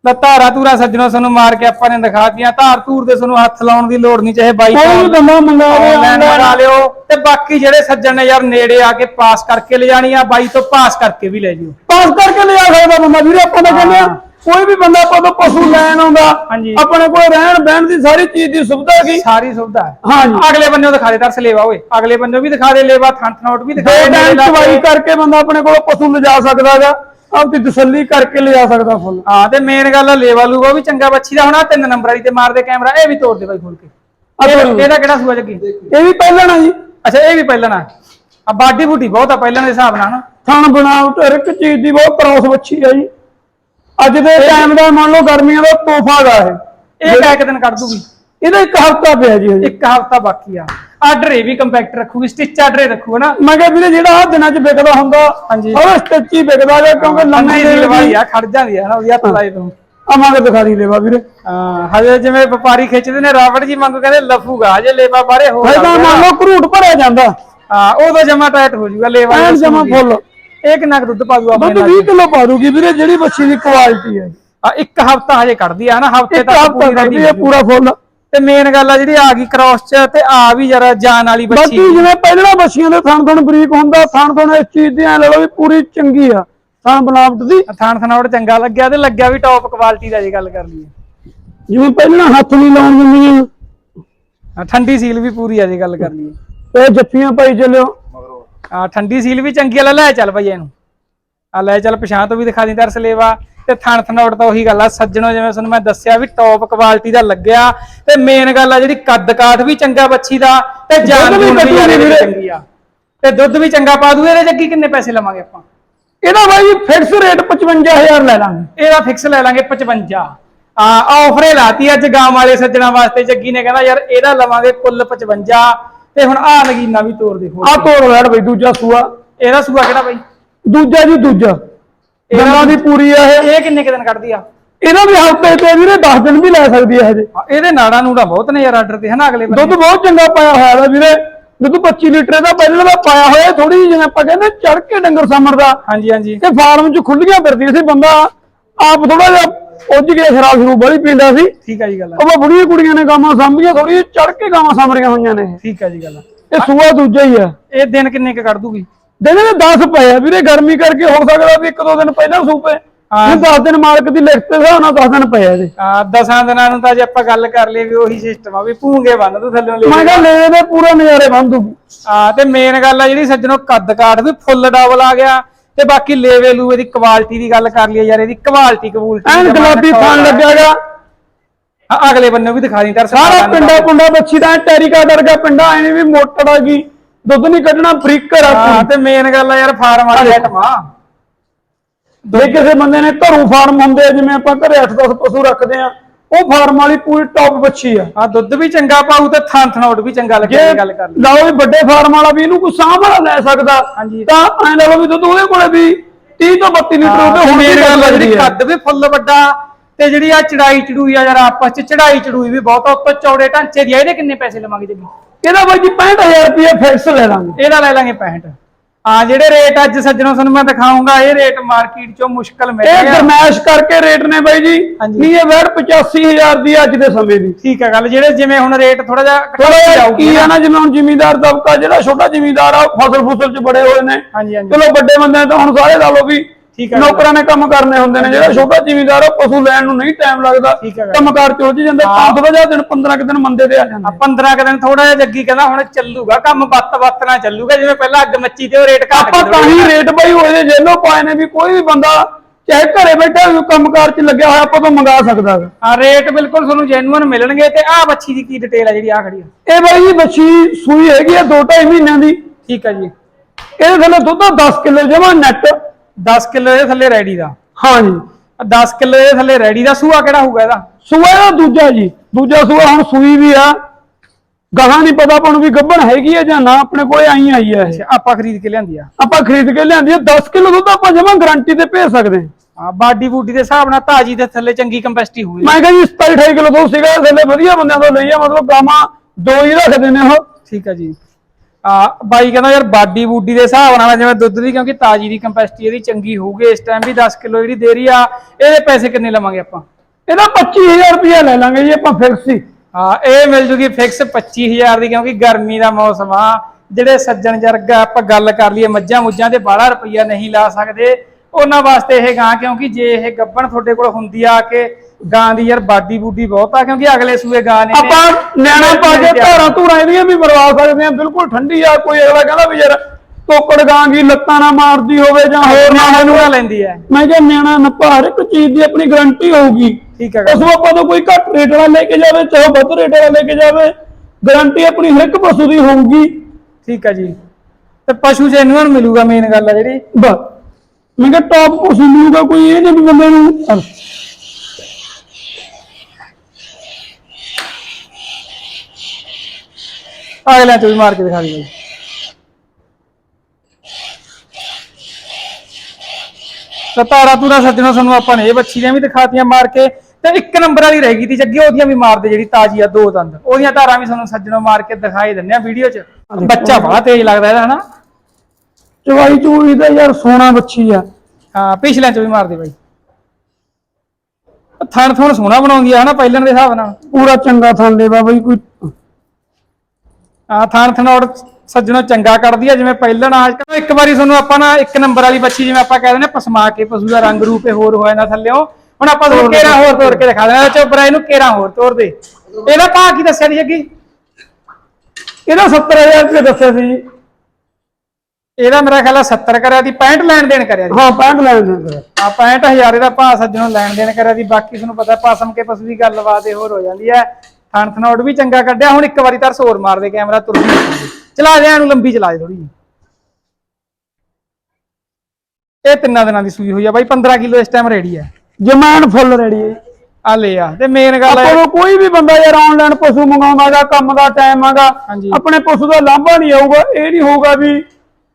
ਤਾਂ ਧਾਰਾ ਧੂਰਾ ਸੱਜਣੋ ਸਾਨੂੰ ਮਾਰ ਕੇ ਆਪਾਂ ਨੇ ਦਿਖਾਤੀਆਂ ਧਾਰ ਧੂਰ ਦੇ ਸਾਨੂੰ ਹੱਥ ਲਾਉਣ ਦੀ ਲੋੜ ਨਹੀਂ ਚਾਹੇ ਬਾਈ ਕੋਈ ਬੰਦਾ ਮੰਗਾਵੇ ਮੰਗਾ ਲਿਓ ਤੇ ਬਾਕੀ ਜਿਹੜੇ ਸੱਜਣ ਨੇ ਯਾਰ ਨੇੜੇ ਆ ਕੇ ਪਾਸ ਕਰਕੇ ਲੈ ਜਾਣੀ ਆ ਬਾਈ ਤੋਂ ਪਾਸ ਕਰਕੇ ਵੀ ਲੈ ਜਿਓ। ਪਾਸ ਕਰਕੇ ਲਿਆ ਸਕਦਾ ਬੰਦਾ ਵੀਰੇ ਆਪਾਂ ਤਾਂ ਕਹਿੰਦੇ ਆ। ਕੋਈ ਵੀ ਬੰਦਾ ਆਪਾਂ ਤੋਂ ਪਸ਼ੂ ਲੈਣ ਆਉਂਦਾ ਹਾਂਜੀ। ਆਪਣੇ ਕੋਲ ਰਹਿਣ ਬਹਿਣ ਦੀ ਸਾਰੀ ਚੀਜ਼ ਦੀ ਸੁਵਿਧਾ ਹੈਗੀ ਸਾਰੀ ਸੁਵਿਧਾ ਹੈ। ਹਾਂਜੀ। ਅਗਲੇ ਬੰਨੇ ਦਿਖਾ ਦੇ ਤਰਸ ਲੇਵਾ ਓਏ। ਅਗਲੇ ਬੰਨੇ ਵੀ ਦਿਖਾ ਦੇ ਲੇਵਾ ਥਣ ਥਣੋਟ ਵੀ ਦਿਖਾ ਦੋ ਦੇ ਟਾਈਮ ਨੇੜੇ ਲਾ ਕੇ। ਚਵਾਈ ਕਰਕੇ ਬੰਦਾ ਆਪਣੇ ਕੋਲ ਪਸ਼ੂ ਲਿਜਾ ਸਕਦਾ ਹੈਗਾ ਆਪਦੀ ਤਸੱਲੀ ਕਰਕੇ ਲਿਜਾ ਸਕਦਾ ਫੁੱਲ। ਹਾਂ ਤੇ ਮੇਨ ਗੱਲ ਆ ਲੇਵਾ ਲੂਗਾ ਵੀ ਚੰਗਾ ਬੱਚੀ ਦਾ ਹੋਣਾ ਤਿੰਨ ਨੰਬਰ ਵਾਲੀ ਤੇ ਮਾਰਦੇ ਕੈਮਰਾ ਇਹ ਵੀ ਤੋੜ ਦੇ ਬਾਈ ਖੋਲ ਕੇ। ਇਹ- ਇਹਦਾ ਕਿਹੜਾ ਸੂਆ ਜੱਗੀ? ਇਹ ਵੀ ਪਹਿਲਾਂ ਨਾ ਜੀ। ਅੱਛਾ ਇਹ ਵੀ ਪਹਿਲਾਂ ਨਾ ਆ ਬਾਡੀ ਬੂਟੀ ਬਹੁਤ ਆ ਪਹਿਲਾਂ ਦੇ ਹਿਸਾਬ ਨਾਲ ਨਾ। ਥਣ ਬਣਾਵਟ ਹਰ ਇੱਕ ਚੀਜ਼ ਦੀ ਬਹੁਤ ਕ੍ਰੋਸ ਬੱਚੀ ਆ ਜੀ। ਅੱਜ ਦੇ ਟਾਈਮ ਦਾ ਮੰਨ ਲਓ ਗਰਮੀਆਂ ਦਾ ਤੋਹਫਾ ਗਾ ਇਹ। ਇਹ ਕਿਆ ਇੱਕ ਦਿਨ ਕੱਢ ਦੂਗੀ। ਇਹਦਾ ਇੱਕ ਹਫਤਾ ਪਿਆ ਜੀ ਹਜੇ। ਇੱਕ ਹਫਤਾ ਬਾਕੀ ਆ। ਆਰਡਰ ਇਹ ਵੀ ਕੰਪੈਕਟ ਰੱਖੂਗੀ ਸਟਿਚ ਆਰਡਰ ਰੱਖੂਗਾ ਨਾ ਮੈਂ ਕਿਹਾ ਵੀਰੇ ਜਿਹੜਾ ਆ ਦਿਨਾਂ 'ਚ ਵਿਕਦਾ ਹੁੰਦਾ ਹਾਂਜੀ। ਉਹ ਸਟਿਚ ਹੀ ਵਿਕਦਾ ਹੈ ਕਿਉਂਕਿ ਲੰਮੇ ਲੰਮੀ ਦੇ ਲਵਾਈ ਆ ਖੜ ਜਾਂਦੀ ਆ ਨਾ ਉਹਦੀ ਹੱਥ ਲਾਈ ਤੂੰ। ਆਵਾਂਗੇ ਦਿਖਾ ਦੀ ਲੈਵਾ ਵੀਰੇ। ਹਾਂ ਹਜੇ ਜਿਵੇਂ ਵਪਾਰੀ ਖਿੱਚਦੇ ਨੇ ਰਾਵੜ ਜੀ ਮੰਗੂ ਕਹਿੰਦੇ ਲਫੂਗਾ ਹਜੇ ਲੇਵਾ ਬਾਰੇ ਹੋ ਤਾਂ ਮੰਨ ਲਓ ਘਰੂਟ ਭਰਿਆ ਜਾਂਦਾ। ਹਾਂ ਉਦੋਂ ਜਮਾ ਟਾਈਟ ਹੋ ਜੂਗਾ ਲੇਵਾ ਐਨ ਜਮਾ। ਫੁੱਲ ਇਹ ਕਿੰਨਾ ਕੁ ਦੁੱਧ ਪਾ ਦੂ ਆਪਣੇ ਦੁੱਧ 20 ਕਿਲੋ ਪਾ ਦੂਗੀ ਵੀਰੇ ਜਿਹੜੀ ਬੱਚੀ ਦੀ ਕੁਆਲਿਟੀ ਹੈ। ਆ ਇੱਕ ਹਫਤਾ ਹਜੇ ਕੱਢਦੀ ਆ ਨਾ ਹਫ਼ਤੇ ਇੱਕ ਤੱਕ ਹਫਤਾ ਪੂਰੀ ਕਰਦੀ ready ਹੈ ਪੂਰਾ ਫੁੱਲ। ਤੇ ਮੇਨ ਗੱਲ ਆ ਜਿਹੜੀ ਆ ਗਈ ਕ੍ਰਾਸ ਚ ਤੇ ਆ ਵੀ ਜਰਾ ਜਾਨ ਵਾਲੀ ਬੱਚੀ ਬਾਕੀ ਜਿਵੇਂ ਪਹਿਲਾਂ ਬੱਚੀਆਂ ਦੇ ਥਣ ਥਣ ਬਰੀਕ ਹੁੰਦਾ ਥਣ ਥਣ ਇਸ ਚੀਜ਼ ਦੀ ਐ ਲੈ ਲਓ ਵੀ ਪੂਰੀ ਚੰਗੀ ਆ। ਥਣ ਬਨਾਵਟ ਦੀ। ਥਾਣ ਥਣਾਉੜ ਚੰਗਾ ਲੱਗਿਆ ਤੇ ਲੱਗਿਆ ਵੀ ਟੌਪ ਕੁਆਲਿਟੀ ਦਾ ਜੇ ਗੱਲ ਕਰ ਲਈਏ ਜਿਵੇਂ ਪਹਿਲਾਂ ਹੱਥ ਨਹੀਂ ਲਾਉਣ ਦਿੰਦੀਆਂ। ਹਾਂ, ਠੰਡੀ ਸੀਲ ਵੀ ਪੂਰੀ ਆ ਜੇ ਗੱਲ ਕਰ ਲਈਏ ਇਹ ਜੱਫੀਆਂ ਪਾਈ ਚੱਲਿਓ। ਆ ਠੰਡੀ ਸੀਲ ਵੀ ਚੰਗੀ ਆ ਲੈ ਲੈ ਚੱਲ ਭਈ ਇਹਨੂੰ। ਆ ਲੈ ਚੱਲ ਪਛਾਣ ਤੋਂ ਵੀ ਦਿਖਾ ਦੀ ਤਰਸ ਲੇਵਾ। ਤੇ ਥਣ ਥਣੋੜ ਤਾਂ ਉਹੀ ਗੱਲ ਆ ਸੱਜਣੋ ਜਿਵੇਂ ਤੁਹਾਨੂੰ ਮੈਂ ਦੱਸਿਆ ਵੀ ਟੌਪ ਕੁਆਲਿਟੀ ਦਾ ਲੱਗਿਆ। ਤੇ ਮੇਨ ਗੱਲ ਆ ਜਿਹੜੀ ਕੱਦ ਕਾਠ ਵੀ ਚੰਗਾ ਬੱਚੀ ਦਾ ਤੇ ਜਾਨ ਵੀ ਜੂਨ ਵੀ ਯਾਰ ਇਹਦੀ ਵੀਰੇ। ਚੰਗੀ ਆ। ਤੇ ਦੁੱਧ ਵੀ ਚੰਗਾ ਪਾ ਦੂ ਇਹਦੇ ਜੱਗੀ ਕਿੰਨੇ ਪੈਸੇ ਲਵਾਂਗੇ ਆਪਾਂ? ਇਹਦਾ ਬਾਈ ਫਿਕਸ ਰੇਟ 55000 ਲੈ ਲਾਂਗੇ। ਇਹਦਾ ਫਿਕਸ ਲੈ ਲਾਂਗੇ 55 ਆ ਆਫਰੇ ਲਾਤੀ ਅੱਜ ਗਾਮ ਵਾਲੇ ਸੱਜਣਾ ਵਾਸਤੇ। ਜੱਗੀ ਨੇ ਕਹਿੰਦਾ ਯਾਰ ਇਹਦਾ ਲਵਾਂਗੇ ਕੁੱਲ 55 ਤੇ ਹੁਣ ਆ ਨਗੀਨਾ ਵੀ ਤੋੜ ਦੇ ਆ ਤੋੜ ਵੜ ਬਈ ਦੂਜਾ ਸੂਆ। ਇਹਦਾ ਸੂਆ ਕਿਹੜਾ ਬਾਈ? ਦੂਜਾ ਜੀ ਦੂਜਾ। ਦੰਦਾਂ ਦੀ ਪੂਰੀ ਆ ਇਹ। ਇਹ ਕਿੰਨੇ ਕੁ ਦਿਨ ਕੱਢਦੀ ਆ? ਇਹਨਾਂ ਵੀ ਹਫ਼ਤੇ ਤੇ ਵੀਰੇ 10 ਦਿਨ ਵੀ ਲੈ ਸਕਦੀ ਹੈ ਹਜੇ ਇਹਦੇ ਨਾੜਾ ਨੂੜਾ ਬਹੁਤ ਨੇ ਯਾਰ ਆਰਡਰ ਤੇ ਹਨਾ ਅਗਲੇ ਦੁੱਧ ਬਹੁਤ ਚੰਗਾ ਪਾਇਆ ਹੋਇਆ ਹੈ ਵੀਰੇ। ਦੁੱਧ 25 ਲੀਟਰ ਦਾ ਪਹਿਲਾਂ ਦਾ ਪਾਇਆ ਹੋਇਆ ਥੋੜੀ ਜਿਹੀ ਆਪਾਂ ਕਹਿੰਦੇ ਚੜ ਕੇ ਡੰਗਰ ਸਾਮਰ ਦਾ। ਹਾਂਜੀ ਹਾਂਜੀ। ਤੇ ਫਾਰਮ 'ਚ ਖੁੱਲੀਆਂ ਫਿਰਦੀਆਂ ਸੀ ਬੰਦਾ। ਆਪ ਥੋੜਾ ਜਿਹਾ ਉੱਜ ਕੇ ਸ਼ਰਾਬ ਸ਼ਰੂ ਬੜੀ ਪੀਂਦਾ ਸੀ। ਠੀਕ ਆ ਜੀ ਗੱਲ ਉਹ ਬੁੜੀਆਂ ਕੁੜੀਆਂ ਨੇ ਗਾਵਾਂ ਸਾਂਭੀਆਂ ਥੋੜੀ ਚੜ ਕੇ ਗਾਵਾਂ ਸਾਂਭਰੀਆਂ ਹੋਈਆਂ ਨੇ। ਠੀਕ ਆ ਜੀ ਗੱਲ ਇਹ ਸੂਆ ਦੂਜਾ ਹੀ ਆ। ਇਹ ਦਿਨ ਕਿੰਨੇ ਕੁ ਕੱਢ ਦੂਗੀ? ਦਿਨੇ ਦੇ 10 ਪਏ ਆ ਵੀਰੇ ਗਰਮੀ ਕਰਕੇ ਹੋ ਸਕਦਾ ਵੀ ਇੱਕ ਦੋ ਦਿਨ ਪਹਿਲਾਂ ਸੂਪੇ। ਹਾਂ। ਇਹ 10 ਦਿਨ ਮਾਲਕ ਦੀ ਲਿਖਤ ਦੇ ਨਾਲ 10 ਦਿਨ ਪਏ ਆ ਇਹਦੇ। ਆ ਦਸਾਂ ਦਿਨਾਂ ਨੂੰ ਤਾਂ ਜੇ ਆਪਾਂ ਗੱਲ ਕਰ ਲਈਏ ਵੀ ਉਹੀ ਸਿਸਟਮ ਆ ਵੀ ਭੂੰਗੇ ਬੰਨ ਤੂੰ ਥੱਲੇ ਲੈ ਮੈਂ ਕਿਹਾ ਲੈ ਦੇ ਪੂਰਾ ਨਜ਼ਾਰੇ ਬੰਦੂ ਆ ਤੇ ਮੇਨ ਗੱਲ ਆ ਜਿਹੜੀ ਸੱਜਣੋ ਕੱਦ ਕਾਠ ਵੀ ਫੁੱਲ ਡਬਲ ਆ ਗਿਆ। ਤੇ ਬਾਕੀ ਲੇਵੇ ਲੂਵੇ ਦੀ ਕੁਆਲਿਟੀ ਦੀ ਗੱਲ ਕਰ ਲਈਏ ਯਾਰ ਇਹਦੀ ਕੁਆਲਿਟੀ ਕਬੂਲਟੀ ਐਨ ਗੁਲਾਬੀ ਥਾਨ ਲੱਗਿਆਗਾ ਅਗਲੇ ਬੰਨੇ ਵੀ ਦਿਖਾ ਦੀ ਤਰ ਸਾਰਾ ਪਿੰਡਾ ਪੁੰਡਾ ਬੱਚੀ ਦਾ ਟੈਰੀਕਾ ਵਰਗਾ ਪਿੰਡਾ ਐ ਨੀ ਵੀ ਮੋਟੜ ਆ ਗਈ ਦੁੱਧ ਨਹੀਂ ਕੱਢਣਾ ਬਰੀਕਰ ਆ ਤੇ। ਮੇਨ ਗੱਲ ਆ ਯਾਰ ਫਾਰਮ ਵਾਲੀ ਆਈਟਮ ਆ। ਜੇ ਕਿਸੇ ਬੰਦੇ ਨੇ ਘਰੋਂ ਫਾਰਮ ਹੁੰਦੇ ਜਿਵੇਂ ਆਪਾਂ ਘਰੇ 8-10 ਪਸ਼ੂ ਰੱਖਦੇ ਆ ਉਹ ਫਾਰਮ ਵਾਲੀ ਪੂਰੀ ਟੌਪ ਬੱਚੀ ਆ। ਆ ਦੁੱਧ ਵੀ ਚੰਗਾ ਪਾਉ ਤੇ ਥਾਂ ਥਣੋਟ ਵੀ ਚੰਗਾ ਲੱਗੇ ਗੱਲ ਕਰ ਲਈ। ਲਓ ਵੀ ਵੱਡੇ ਫਾਰਮ ਵਾਲਾ ਵੀ ਇਹਨੂੰ ਕੋਈ ਸਾਂਭ ਵਾਲਾ ਲੈ ਸਕਦਾ। ਤਾਂ ਐਂ ਲੈ ਲਓ ਵੀ ਦੁੱਧ ਉਹਦੇ ਕੋਲੇ ਵੀ 30 ਤੋਂ 32 ਲੀਟਰ ਉਹਦੇ ਹੁਣ ਮੇਰੀ ਵੀ ਗੱਲ ਜਿਹੜੀ। ਕੱਦ ਵੀ ਫੁੱਲ ਵੱਡਾ ਤੇ ਜਿਹੜੀ ਆ ਚੜਾਈ ਚੜੂਈ ਆ ਯਾਰ ਆਪਸ ਚ ਚੜਾਈ ਚੜੂਈ ਵੀ ਬਹੁਤ ਉੱਤੋਂ ਚੌੜੇ ਢਾਂਚੇ ਦੀ ਆ ਇਹਦੇ ਕਿੰਨੇ ਪੈਸੇ ਲਵਾਂਗੇ ਜੀ ਇਹਦਾ ਬਾਈ ਜੀ 65000 ਰੁਪਏ ਫਿਕਸ ਲੈ ਲਾਂਗੇ। ਇਹਦਾ ਲੈ ਲਾਂਗੇ 65 ਆ ਜਿਹੜੇ ਰੇਟ ਅੱਜ ਸੱਜਣੋਂ ਤੁਹਾਨੂੰ ਮੈਂ ਦਿਖਾਉਂਗਾ ਇਹ ਰੇਟ ਮਾਰਕੀਟ ਚੋਂ ਮੁਸ਼ਕਲ ਮਿਲ ਇਹ ਰਿਹਾ। ਗਰਮੈਸ਼ ਕਰਕੇ ਰੇਟ ਨੇ ਬਾਈ ਜੀ। ਹਾਂਜੀ। ਨਹੀਂ ਇਹ ਵੈਟ 85000 ਦੀ ਅੱਜ ਦੇ ਸਮੇਂ ਦੀ। ਠੀਕ ਹੈ ਗੱਲ ਜਿਹੜੇ ਜਿਵੇਂ ਹੁਣ ਰੇਟ ਥੋੜਾ ਜਿਹਾ ਘਟਾਈ ਜਿਹਾ ਜਾਊਗੀ ਕੀ ਆ ਨਾ। ਜਿਵੇਂ ਹੁਣ ਜ਼ਿਮੀਂਦਾਰ ਦਬਕਾ ਜਿਹੜਾ ਛੋਟਾ ਜ਼ਿਮੀਂਦਾਰ ਆ ਉਹ ਫਸਲ ਫੁਸਲ ਚ ਬੜੇ ਹੋਏ ਨੇ। ਹਾਂਜੀ ਹਾਂਜੀ। ਚਲੋ ਵੱਡੇ ਬੰਦੇ ਤਾਂ ਹੁਣ ਸਾਰੇ ਲਾ ਲਓ ਵੀ ਠੀਕ ਹੈ ਨੌਕਰਾਂ ਨੇ ਕੰਮ ਕਰਨੇ ਹੁੰਦੇ ਨੇ ਜਿਹੜਾ ਛੋਟਾ ਜ਼ਿਮੀਂਦਾਰ ਆ ਪਸ਼ੂ ਲੈਣ ਨੂੰ ਨਹੀਂ ਟਾਈਮ ਲੱਗਦਾ। ਹੈ। ਕੰਮਕਾਰ ਚ ਉਲਝ ਜਾਂਦਾ ਤਾਂ ਥੋੜਾ ਜਿਹਾ ਦਿਨ 15 ਕੁ ਦਿਨ ਮੰਦੇ ਤੇ ਆ ਜਾਂਦੇ ਆ 15 ਕੁ ਦਿਨ ਥੋੜਾ ਜਿਹਾ ਜੱਗੀ ਕਹਿੰਦਾ ਹੁਣ ਚੱਲੂਗਾ ਕੰਮ ਬੱਤ ਬੱਤ ਨਾਲ ਚੱਲੂਗਾ ਜਿਵੇਂ ਪਹਿਲਾਂ ਅੱਗ ਮੱਚੀ ਤੇ ਉਹ ਰੇਟ ਘੱਟ ਆਪਾਂ ਤਾਂ ਹੀ ਰੇਟ ਬਾਈ ਹੋਏ ਜੇਲੋ ਪਾਏ ਨੇ ਵੀ ਕੋਈ ਵੀ ਬੰਦਾ ਚਾਹੇ ਘਰੇ ਬੈਠਾ ਹੋਵੇ ਕੰਮਕਾਰ ਚ ਲੱਗਿਆ ਹੋਇਆ ਆਪਾਂ ਤੋਂ ਮੰਗਾ ਸਕਦਾ ਹੈ। ਆ ਰੇਟ ਬਿਲਕੁਲ ਤੁਹਾਨੂੰ ਜੈਨੂਅਨ ਮਿਲਣਗੇ ਤੇ ਆਹ ਬੱਚੀ ਦੀ ਕੀ ਡਿਟੇਲ ਆ ਜਿਹੜੀ ਆ ਖੜੀ ਆ? ਇਹ ਬਾਈ ਜੀ ਬੱਚੀ ਸੂਈ ਹੈਗੀ ਆ 2.5 ਮਹੀਨਿਆਂ ਦੀ। ਠੀਕ ਆ ਜੀ। ਇਹਦੇ ਥੱਲੇ ਦੁੱਧ 10 ਕਿਲੋ ਜਮਾ ਨੈਟ 10 ਕਿਲੋ ਇਹ ਥੱਲੇ ਰੈਡੀ ਦਾ। ਹਾਂਜੀ। 10 ਕਿਲੋ ਇਹ ਥੱਲੇ ਰੈਡੀ ਦਾ ਸੂਆ ਕਿਹੜਾ ਹੋਊਗਾ ਇਹਦਾ? ਸੂਆ ਇਹਦਾ ਦੂਜਾ ਜੀ। ਦੂਜਾ ਸੂਆ ਹੁਣ ਸੂਈ ਵੀ ਆ। ਗਾਹਾਂ ਨਹੀਂ ਪਤਾ ਨੂੰ ਵੀ ਗੱਭਣ ਹੈਗੀ ਆ ਜਾਂ ਨਾ ਆਪਣੇ ਕੋਲੇ ਆਈ ਆਈ ਆ ਇਹ। ਆਪਾਂ ਖਰੀਦ ਕੇ ਲਿਆਂਦੀ ਆ? ਆਪਾਂ ਖਰੀਦ ਕੇ ਲਿਆਂਦੀ ਆ। 10 ਕਿਲੋ ਦੁੱਧ ਆਪਾਂ ਜਮਾ ਗਾਰੰਟੀ ਤੇ ਭੇਜ ਸਕਦੇ ਹਾਂ। ਬਾਡੀ ਬੂਡੀ ਦੇ ਹਿਸਾਬ ਨਾਲ ਤਾਜੀ ਦੇ ਥੱਲੇ ਚੰਗੀ ਕੰਪੈਸਿਟੀ ਹੋਊਗੀ। ਮੈਂ ਕਿਹਾ ਜੀ 27 28 ਕਿਲੋ ਦੁੱਧ ਸੀਗਾ ਥੱਲੇ ਵਧੀਆ ਬੰਦਿਆਂ ਤੋਂ ਲਈ ਆ ਮਤਲਬ ਗਾਵਾਂ ਦੋ ਹੀ ਰੱਖਦੇ ਨੇ ਉਹ। ਠੀਕ ਹੈ ਜੀ। ਆ ਬਾਈ ਕਹਿੰਦਾ ਯਾਰ ਬਾਡੀ ਬੂਡੀ ਦੇ ਹਿਸਾਬ ਨਾਲ ਜਿਵੇਂ ਦੁੱਧ ਦੀ ਕਿਉਂਕਿ ਤਾਜੀ ਦੀ ਕੰਪੈਸਿਟੀ ਇਹਦੀ ਚੰਗੀ ਹੋਊਗੀ ਇਸ ਟਾਈਮ ਵੀ 10 ਕਿਲੋ ਜਿਹੜੀ ਦੇ ਰਹੀ ਆ ਇਹਦੇ ਪੈਸੇ ਕਿੰਨੇ ਲਵਾਂਗੇ ਆਪਾਂ? ਇਹਦਾ 25000 ਰੁਪਇਆ ਲੈ ਲਾਂਗੇ ਜੀ ਆਪਾਂ ਫਿਕਸ ਹੀ। ਹਾਂ ਇਹ ਮਿਲ ਜੂਗੀ ਫਿਕਸ 25000 ਦੀ ਕਿਉਂਕਿ ਗਰਮੀ ਦਾ ਮੌਸਮ ਆ। ਜਿਹੜੇ ਸੱਜਣ ਜਰਗ ਆਪਾਂ ਗੱਲ ਕਰ ਲਈਏ ਮੱਝਾਂ ਮੁੱਝਾਂ ਤੇ ਬਾਹਲਾ ਰੁਪਈਆ ਨਹੀਂ ਲਾ ਸਕਦੇ। ਉਹਨਾਂ ਵਾਸਤੇ ਇਹ ਗਾਂ ਕਿਉਂਕਿ ਜੇ ਇਹ ਗੱਬਣ ਤੁਹਾਡੇ ਕੋਲ ਹੁੰਦੀ ਆ ਕਿ ਗਾਂ ਦੀ ਯਾਰ ਬਾਡੀ ਬੂਡੀ ਬਹੁਤ ਆ ਕਿਉਂਕਿ ਅਗਲੇ ਸੂਏ ਗਾਂ ਨੇ ਆਪਾਂ ਨਿਆਣਾ ਪਾ ਕੇ ਧਾਰਾਂ ਧੂਰਾਂ ਇਹਦੀਆਂ ਵੀ ਮਰਵਾ ਸਕਦੇ ਆ ਬਿਲਕੁਲ ਠੰਡੀ ਆ ਕੋਈ ਅਗਲਾ ਕਹਿੰਦਾ ਵੀ ਯਾਰ ਤੋਕੜ ਗਾਂ ਦੀ ਲੱਤਾਂ ਨਾ ਮਾਰਦੀ ਹੋਵੇ ਜਾਂ ਹੋਰ ਨਾ ਨਿਆਣੇ ਨੂੰ ਲੈਂਦੀ ਹੈ। ਮੈਂ ਕਿਹਾ ਨਿਆਣਾ ਨੱਪਾ ਹਰ ਇੱਕ ਚੀਜ਼ ਦੀ ਆਪਣੀ ਗਾਰੰਟੀ ਹੋਊਗੀ। ਠੀਕ ਹੈ। ਪਸ਼ੂ ਆਪਾਂ ਤੋਂ ਕੋਈ ਘੱਟ ਰੇਟ ਵਾਲਾ ਲੈ ਕੇ ਜਾਵੇ ਚਾਹੇ ਵੱਧ ਰੇਟ ਵਾਲਾ ਲੈ ਕੇ ਜਾਵੇ ਗਾਰੰਟੀ ਆਪਣੀ ਹਰ ਇੱਕ ਪਸ਼ੂ ਦੀ ਹੋਊਗੀ। ਠੀਕ ਹੈ ਜੀ। ਤੇ ਪਸ਼ੂ ਜੈਨੂਅਨ ਮਿਲੂਗਾ ਮੇਨ ਗੱਲ ਆ ਜਿਹੜੀ। ਬਸ। ਮੈਂ ਕਿਹਾ ਟੌਪ ਪਸ਼ੂ ਮਿਲੂਗਾ ਕੋਈ ਇਹ ਨਹੀਂ ਵੀ ਬੰਦੇ ਨੂੰ ਅਗਲੇ ਤੋਂ ਵੀ ਮਾਰ ਕੇ ਦਿਖਾ ਦੀ ਬਾਈ। ਤਾਂ ਤਾਰਾ ਤੂਰਾ ਸੱਜਣਾ ਸਾਨੂੰ ਆਪਾਂ ਨੇ ਇਹ ਬੱਚੀਆਂ ਵੀ ਦਿਖਾਤੀਆਂ ਮਾਰ ਕੇ ਤੇ ਇੱਕ ਨੰਬਰ ਵਾਲੀ ਰਹਿ ਗਈ ਤੀ ਜੱਗੀ ਉਹਦੀਆਂ ਵੀ ਮਾਰਦੇ ਜਿਹੜੀ ਤਾਜੀ ਆ ਦੋ ਦੰਦ। ਉਹਦੀਆਂ ਤਾਰਾਂ ਵੀ ਸਾਨੂੰ ਸੱਜਣੋਂ ਮਾਰ ਕੇ ਦਿਖਾਈ ਦਿੰਨੇ ਆ ਵੀਡੀਓ 'ਚ। ਬੱਚਾ ਬੜਾ ਤੇਜ਼ ਲੱਗਦਾ ਇਹਦਾ ਹਨਾ? ਚਵਾਈ ਚੂਈ ਦਾ ਯਾਰ ਸੋਨਾ ਬੱਚੀ ਆ। ਹਾਂ ਪਿਛਲਿਆਂ 'ਚ ਵੀ ਮਾਰਦੇ ਬਾਈ। ਥਣ ਥਣ ਸੋਹਣਾ ਬਣਾਉਂਦੀ ਆ ਹਨਾ ਪਹਿਲਾਂ ਦੇ ਹਿਸਾਬ ਨਾਲ। ਪੂਰਾ ਚੰਗਾ ਥਣ ਲੈਵਾ ਬਈ ਕੋਈ ਥਾਣ ਥਣੋੜ ਸੱਜਣੋਂ ਚੰਗਾ ਕੱਢਦੀ ਆ ਜਿਵੇਂ ਪਹਿਲਾਂ ਕੱਲ੍ਹ। ਇੱਕ ਵਾਰੀ ਤੁਹਾਨੂੰ ਆਪਾਂ ਨਾ ਇੱਕ ਨੰਬਰ ਵਾਲੀ ਬੱਚੀ ਜਿਵੇਂ ਆਪਾਂ ਕਹਿ ਦਿੰਦੇ ਆ ਪਸਮਾ ਕੇ ਪਸ਼ੂ ਦਾ ਰੰਗ ਰੂਪ ਇਹ ਹੋਰ ਹੋ ਜਾਂਦਾ ਥੱਲਿਓ। ਹੁਣ ਆਪਾਂ ਤੁਹਾਨੂੰ ਕੇਰਾ ਹੋਰ ਤੋੜ ਕੇ ਦਿਖਾ ਦੇਣਾ ਚੋਬਰਾ ਇਹਨੂੰ ਕੇਰਾ ਹੋਰ ਤੋੜ ਦੇ। ਇਹਦਾ ਭਾਅ ਕੀ ਦੱਸਿਆ ਜੀ ਅੱਗੀ? ਇਹਦਾ 70000 ਰੁਪਏ ਦੱਸਿਆ ਸੀ ਜੀ। ਇਹਦਾ ਮੇਰਾ ਖਿਆਲ ਆ 70 ਕਰਿਆ ਦੀ 65 ਲੈਣ ਦੇਣ ਕਰਿਆ ਜੀ ਹਾਂ 65 ਲੈਣ ਦੇ ਅੰਦਰ। ਆ 65000 ਇਹਦਾ ਭਾਅ ਸੱਜਣੋਂ ਲੈਣ ਦੇਣ ਕਰਿਆ ਦੀ। ਬਾਕੀ ਤੁਹਾਨੂੰ ਪਤਾ ਪਾਸਮ ਕੇ ਪਸ਼ੂ ਦੀ ਗੱਲਬਾਤ ਇਹ ਹੋਰ ਹੋ ਜਾਂਦੀ ਹੈ। ਥਣ ਥਣੋੜ ਵੀ ਚੰਗਾ ਕੱਢਿਆ ਹੁਣ ਇੱਕ ਵਾਰੀ ਤਰਸ ਹੋਰ ਮਾਰ ਦੇ ਕੈਮਰਾ ਤੁਰਦੀ ਚਲਾ ਦੇ ਇਹਨੂੰ ਲੰਬੀ ਚਲਾ ਦੇ ਥੋੜੀ ਇਹ ਤਿੰਨਾਂ ਦਿਨਾਂ ਦੀ ਸੂਈ ਹੋਈ ਆ ਬਾਈ 15 ਕਿਲੋ ਇਸ ਟਾਈਮ ਰੈਡੀ ਆ। ਜਮਾਨ ਫੁੱਲ ਰੈਡੀ ਹੈ ਆ ਲੈ ਆ ਤੇ ਮੇਨ ਗੱਲ ਆਪਾਂ ਹੈ ਨੂੰ ਕੋਈ ਵੀ ਬੰਦਾ ਯਾਰ ਆਨਲਾਈਨ ਪਸ਼ੂ ਮੰਗਾਉਂਦਾਗਾ ਕੰਮ ਦਾ ਟਾਈਮ ਆਗਾ। ਆਪਣੇ ਪਸ਼ੂ ਦਾ ਲਾਂਭਾ ਨਹੀਂ ਆਊਗਾ ਇਹ ਨਹੀਂ ਹੋਊਗਾ ਵੀ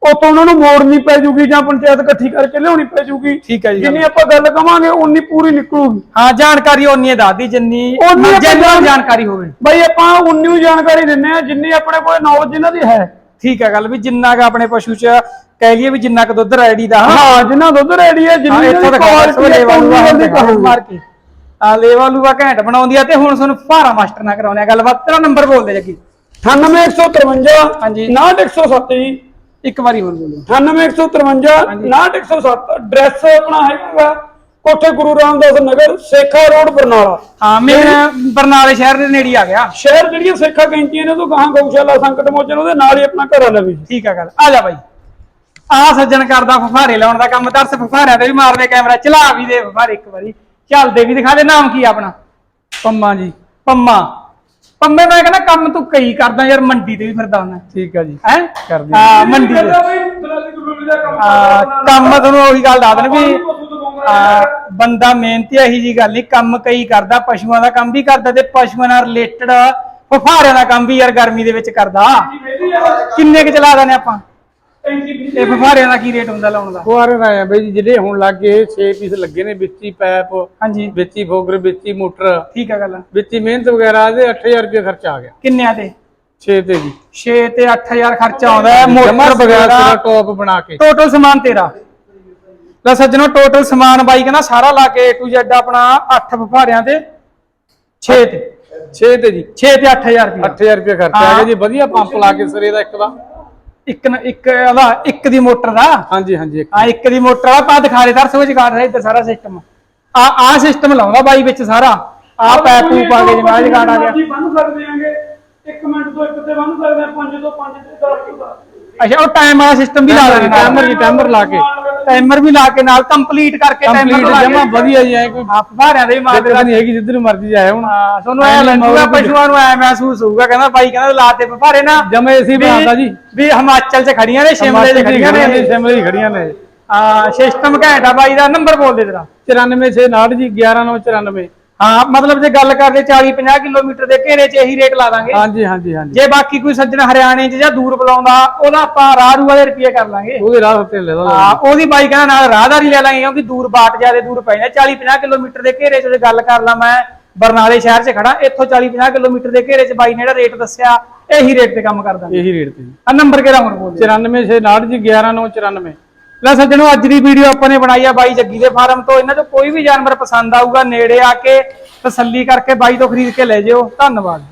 ਉਤੋਂ ਉਹਨਾਂ ਨੂੰ ਮੋੜਨੀ ਪੈ ਜੂਗੀ ਜਾਂ ਪੰਚਾਇਤ ਇਕੱਠੀ ਕਰਕੇ ਲਿਆਉਣੀ ਪੈ ਜੂਗੀ। ਠੀਕ ਹੈ ਜੀ ਜਿੰਨੀ ਆਪਾਂ ਗੱਲ ਕਵਾਂਗੇ ਉਨੀ ਪੂਰੀ ਨਿਕਲੂਗੀ। ਹਾਂ ਜਾਣਕਾਰੀ ਉਨੀ ਹੈ ਦਾਦੀ ਜਿੰਨੀ ਜਿੰਨੀ ਜਾਣ- ਜਾਣਕਾਰੀ ਹੋਵੇ। ਬਈ ਆਪਾਂ ਉਨੀ ਹੀ ਜਾਣਕਾਰੀ ਦਿੰਨੇ ਆ ਜਿੰਨੀ ਆਪਣੇ ਕੋਲ ਨੌਲੇਜ ਇਹਨਾਂ ਦੀ ਹੈ। ਠੀਕ ਹੈ ਗੱਲ ਵੀ ਜਿੰਨਾ ਕ ਆਪਣੇ ਪਸ਼ੂ ਚ ਕਹਿ ਲਈਏ ਵੀ ਜਿੰਨਾ ਕ ਦੁੱਧ ਰੈਡੀ ਦਾ ਹਾਂ ਜਿੰਨਾ ਦੁੱਧ ਰੈਡੀ ਹੈ ਜਿੰਨੀ ਇੱਥੋਂ ਕਹੂੰਗੀ। ਮਾਰ ਕੇ। ਆ ਲੇਵਾ ਲੂਆ ਘੈਂਟ ਬਣਾਉਂਦੀ ਆ ਤੇ ਹੁਣ ਤੁਹਾਨੂੰ ਭਾਰਾ ਮਾਸਟਰ ਨਾਲ ਕਰਾਉਣੇ ਆ ਗੱਲਬਾਤ। ਤੇਰਾ ਨੰਬਰ ਬੋਲ ਦੇ ਜੱਗੀ। 98153 ਹਾਂਜੀ। 6107 ਜੀ ਇੱਕ ਵਾਰੀ ਹੋਰ ਬੋਲੋ 98153 6107 ਐਡਰੈਸ ਆਪਣਾ ਹੈਗਾ ਕੋਠੇ ਗੁਰੂ ਰਾਮਦਾਸ ਨਗਰ ਸੇਖਾ ਰੋਡ ਬਰਨਾਲਾ। ਹਾਂ ਮੇਨ ਬਰਨਾਲੇ ਸ਼ਹਿਰ ਦੇ ਨੇੜੇ ਆ ਗਿਆ। ਸ਼ਹਿਰ ਜਿਹੜੀਆਂ ਸੇਖਾ ਕੈਂਚੀਆਂ ਨੇ ਤੋਂ ਗਾਹਾਂ ਗਊਸ਼ਾਲਾ ਸੰਕਟ ਮੋਚਨ ਉਹਦੇ ਨਾਲ ਹੀ ਆਪਣਾ ਘਰ ਆ ਠੀਕ ਆ ਗੱਲ। ਆ ਜਾ ਬਾਈ। ਆ ਸੱਜਣ ਕਰਦਾ ਫਫਾਰੇ ਲਾਉਣ ਦਾ ਕੰਮ ਤਰਸ ਫਫਾਰਿਆਂ ਤੇ ਵੀ ਮਾਰਦੇ ਕੈਮਰਾ ਚਲਾ ਵੀ ਦੇ ਫਫਾਰੇ ਇੱਕ ਵਾਰੀ। ਚੱਲਦੇ ਵੀ ਦਿਖਾ ਦੇ ਨਾਮ ਕੀ ਆਪਣਾ? ਪੰਮਾ ਜੀ ਪੰਮਾ। ਪੰਮੇ ਮੈਂ ਕਹਿੰਦਾ ਕੰਮ ਤੂੰ ਕਈ ਕਰਦਾ ਯਾਰ ਮੰਡੀ ਤੇ ਵੀ ਫਿਰਦਾ ਹੁੰਦਾ। ਠੀਕ ਆ ਜੀ। ਹੈ? ਕਰਦੇ ਹਾਂ ਮੰਡੀ ਤੇ। ਆ ਕੰਮ ਤੁਹਾਨੂੰ ਉਹੀ ਗੱਲ ਦੱਸ ਦੇਣ ਵੀ ਆ ਬੰਦਾ ਮਿਹਨਤੀ ਇਹੀ ਜੀ ਗੱਲ ਨਹੀਂ ਕੰਮ ਕਈ ਕਰਦਾ ਪਸ਼ੂਆਂ ਦਾ ਕੰਮ ਵੀ ਕਰਦਾ ਤੇ ਪਸ਼ੂਆਂ ਨਾਲ ਰਿਲੇਟਡ ਫਫਾਰਿਆਂ ਦਾ ਕੰਮ ਵੀ ਯਾਰ ਗਰਮੀ ਦੇ ਵਿੱਚ ਕਰਦਾ। ਕਿੰਨੇ ਕੁ ਚਲਾ ਦਨੇ ਆਪਾਂ? ਇਹ ਫਫਾਰਿਆਂ ਦਾ ਕੀ ਰੇਟ ਹੁੰਦਾ ਲਾਉਣ ਦਾ? ਫੁਆਰੇ ਆਏ ਆ ਬਈ ਜੀ, ਜਿਹੜੇ ਹੁਣ ਲੱਗੇ 6 ਪੀਸ ਲੱਗੇ ਨੇ ਵਿੱਚ ਹੀ ਪੈਪ ਹਾਂਜੀ। ਵਿੱਚ ਹੀ ਫੋਗਰ ਵਿੱਚ ਹੀ ਮੋਟਰ ਠੀਕ ਆ ਗੱਲ ਵਿੱਚ ਹੀ ਮਿਹਨਤ ਵਗੈਰਾ ਦੇ 8000 ਰੁਪਏ ਖਰਚਾ ਆ ਗਿਆ। ਕਿੰਨਿਆਂ ਤੇ? 6 ਤੇ ਜੀ। 6 ਤੇ 8000 ਖਰਚਾ ਆਉਂਦਾ ਹੈ ਮੋਟਰ ਬਗੈਰ ਵਗੈਰਾ। ਤੇਰਾ ਟੌਪ ਬਣਾ ਕੇ। ਟੋਟਲ ਸਮਾਨ ਤੇਰਾ। ਲੈ ਸੱਜਣੋ ਟੋਟਲ ਸਮਾਨ ਬਾਈ ਕਹਿੰਦਾ ਸਾਰਾ ਲਾ ਕੇ A to Z ਆਪਣਾ 8 ਫਫਾਰਿਆਂ ਤੇ 6 ਤੇ। 6 ਤੇ ਜੀ। 6 ਤੇ 8000 ਰੁਪਏ 8000 ਰੁਪਏ ਖਰਚਾ ਆ ਗਿਆ ਜੀ ਵਧੀਆ ਪੰਪ ਲਾ ਕੇ ਸਿਰੇ ਦਾ ਇੱਕ ਦਾ ਇੱਕ ਨ- ਇੱਕ ਉਹਦਾ ਇੱਕ ਦੀ ਮੋਟਰ ਦਾ? ਹਾਂਜੀ ਹਾਂਜੀ ਇੱਕ। ਆ ਇੱਕ ਦੀ ਮੋਟਰ ਆ ਪਾ ਦਿਖਾ ਦੇ ਸਰ ਸੋਚ ਕਰ ਰਿਹਾ ਇੱਧਰ ਸਾਰਾ ਸਿਸਟਮ ਆ ਆ ਸਿਸਟਮ ਲਾਉਂਦਾ ਬਾਈ ਵਿੱਚ ਸਾਰਾ। ਆ ਪੈਪ ਪੂਪ ਆ ਗਏ ਜਿਵੇਂ ਆ ਜਗਾੜ ਆ ਗਿਆ। ਜੀ ਬੰਨ ਸਕਦੇ ਆਂਗੇ 1 ਮਿੰਟ ਤੋਂ ਇੱਕ ਤੇ ਬੰਨ ਸਕਦੇ ਆ 5 ਤੋਂ 5 ਤੇ 10 ਤੋਂ 10 ਅੱਛਾ ਉਹ ਟਾਈਮ ਵਾਲਾ ਸਿਸਟਮ ਵੀ ਲਾ ਦੇਣਾ timer ਜੀ, timer ਲਾ ਕੇ। ਟਾਈਮਰ ਵੀ ਲਾ ਕੇ ਨਾਲ ਕੰਪਲੀਟ ਕਰਕੇ ਕੰਪਲੀਟ ਲਾ ਕੇ ਜਮਾ ਵਧੀਆ ਜੀ ਐ ਕੋਈ ਆ ਫਾਰਿਆਂ ਦੇ ਮਾਰ ਦਿੱਕਤ ਨਹੀਂ ਹੈਗੀ ਜਿੱਧਰ ਨੂੰ ਮਰਜ਼ੀ ਜਾਏ ਹੁਣ। ਹਾਂ ਤੁਹਾਨੂੰ ਐ ਲੱਗੂਗਾ ਪਸ਼ੂਆਂ ਨੂੰ ਐ ਮਹਿਸੂਸ ਹੋਊਗਾ ਕਹਿੰਦਾ ਬਾਈ ਕਹਿੰਦਾ ਲਾਤੇ ਫਾਰੇ ਨਾ। ਜਮੇ ਏਸੀ ਬਣਾਉਂਦਾ ਜੀ। ਵੀ ਹਿਮਾਚਲ 'ਚ ਖੜੀਆਂ ਨੇ ਸ਼ਿਮਲੇ 'ਚ ਖੜੀਆਂ ਨੇ। ਸ਼ਿਮਲੇ ਹੀ ਖੜੀਆਂ ਨੇ। ਹਾਂ ਸਿਸਟਮ ਘੈਂਟ ਬਾਈ ਦਾ ਨੰਬਰ ਬੋਲ ਦੇ ਤੇਰਾ 946 ਜੀ 11994 ਹਾਂ ਮਤਲਬ ਜੇ ਗੱਲ ਕਰਦੇ 40 50 ਕਿਲੋਮੀਟਰ ਦੇ ਘੇਰੇ 'ਚ ਇਹੀ ਰੇਟ ਲਾ ਦਾਂਗੇ। ਹਾਂਜੀ ਹਾਂਜੀ ਹਾਂਜੀ। ਜੇ ਬਾਕੀ ਕੋਈ ਸੱਜਣ ਹਰਿਆਣੇ 'ਚ ਜਾਂ ਦੂਰ ਬੁਲਾਉਂਦਾ ਉਹਦਾ ਆਪਾਂ ਰਾਰੂ ਵਾਲੇ ਰੁਪਏ ਕਰ ਲਾਂਗੇ। ਉਹਦੇ ਰਾਹ ਤੇ ਲੈ ਲਓ ਹਾਂ ਉਹਦੀ ਬਾਈ ਕਹਿੰਦਾ ਨਾਲ ਰਾਹਦਾਰੀ ਲੈ ਲਾਂਗੇ ਕਿਉਂਕਿ ਦੂਰ ਬਾਟ ਜਿਆਦੇ ਦੂਰ ਪੈਣਾ 40 50 ਕਿਲੋਮੀਟਰ ਦੇ ਘੇਰੇ 'ਚ ਜੇ ਗੱਲ ਕਰ ਲਾਂ ਮੈਂ ਬਰਨਾਲੇ ਸ਼ਹਿਰ 'ਚ ਖੜਾ ਇੱਥੋਂ 40 50 ਕਿਲੋਮੀਟਰ ਦੇ ਘੇਰੇ 'ਚ ਬਾਈ ਨੇ ਜਿਹੜਾ ਰੇਟ ਦੱਸਿਆ ਇਹੀ ਰੇਟ ਤੇ ਕੰਮ ਕਰਦਾ ਇਹੀ ਰੇਟ ਤੇ। ਆ ਨੰਬਰ ਕਿਹੜਾ ਹੁਣ ਬੋਲ 946 ਜੀ 11994 ਲੈ ਸੱਜਣੋ, ਅੱਜ ਦੀ ਵੀਡੀਓ ਆਪਾਂ ਨੇ ਬਣਾਈ ਆ ਬਾਈ ਜੱਗੀ ਦੇ ਫਾਰਮ ਤੋਂ। ਇਹਨਾਂ 'ਚੋਂ ਕੋਈ ਵੀ ਜਾਨਵਰ ਪਸੰਦ ਆਊਗਾ, ਨੇੜੇ ਆ ਕੇ ਤਸੱਲੀ ਕਰਕੇ ਬਾਈ ਤੋਂ ਖਰੀਦ ਕੇ ਲੈ ਜਿਓ। ਧੰਨਵਾਦ।